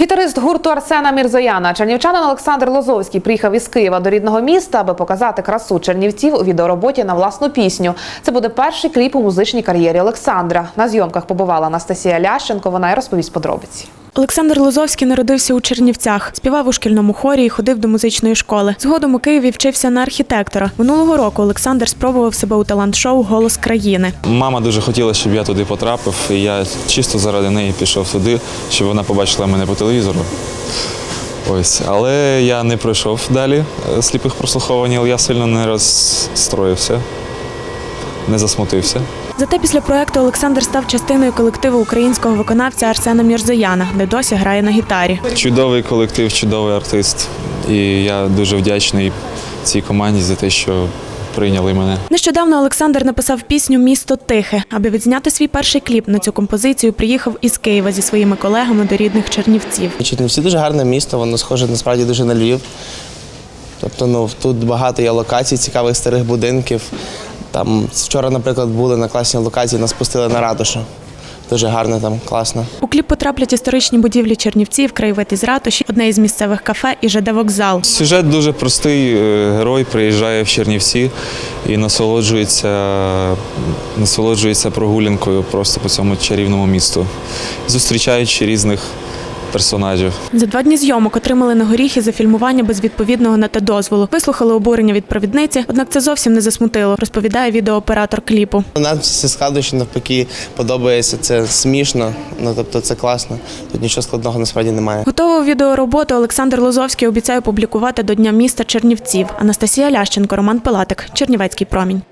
Гітарист гурту Арсена Мірзояна чернівчанин Олександр Лозовський приїхав із Києва до рідного міста, аби показати красу чернівців у відеороботі на власну пісню. Це буде перший кліп у музичній кар'єрі Олександра. На зйомках побувала Анастасія Лященко. Вона й розповість подробиці. Олександр Лозовський народився у Чернівцях, співав у шкільному хорі і ходив до музичної школи. Згодом у Києві вчився на архітектора. Минулого року Олександр спробував себе у талант-шоу Голос країни. Мама дуже хотіла, щоб я туди потрапив, і я чисто заради неї пішов туди, щоб вона побачила мене по телевізору. Ось, але я не пройшов далі е, сліпих прослуховувань, я сильно не розстроївся, не засмутився. Зате після проекту Олександр став частиною колективу українського виконавця Арсена Мірзояна, де досі грає на гітарі. Чудовий колектив, чудовий артист. І я дуже вдячний цій команді за те, що прийняли мене. Нещодавно Олександр написав пісню Місто тихе. Аби відзняти свій перший кліп на цю композицію, приїхав із Києва зі своїми колегами до рідних Чернівців. Чернівці дуже гарне місто, воно схоже насправді дуже на Львів. Тобто, ну тут багато є локацій, цікавих старих будинків. Там вчора, наприклад, були на класній локації, нас пустили на ратушу. Дуже гарно там, класно. У кліп потраплять історичні будівлі Чернівців, краєвид із ратуші, одне із місцевих кафе і ЖД вокзал. Сюжет дуже простий. Е, Герой приїжджає в Чернівці і насолоджується, насолоджується прогулянкою просто по цьому чарівному місту, зустрічаючи різних персонажів. За два дні зйомок отримали на горіхи за фільмування без відповідного на те дозволу. Вислухали обурення від провідниці, однак це зовсім не засмутило, розповідає відеооператор кліпу. Нам всі складнощі навпаки подобається, це смішно, ну тобто це класно. Тут нічого складного насправді немає. Готову відеороботу Олександр Лозовський обіцяє публікувати до Дня міста Чернівців. Анастасія Лященко, Роман Пилатик, Чернівецький промінь.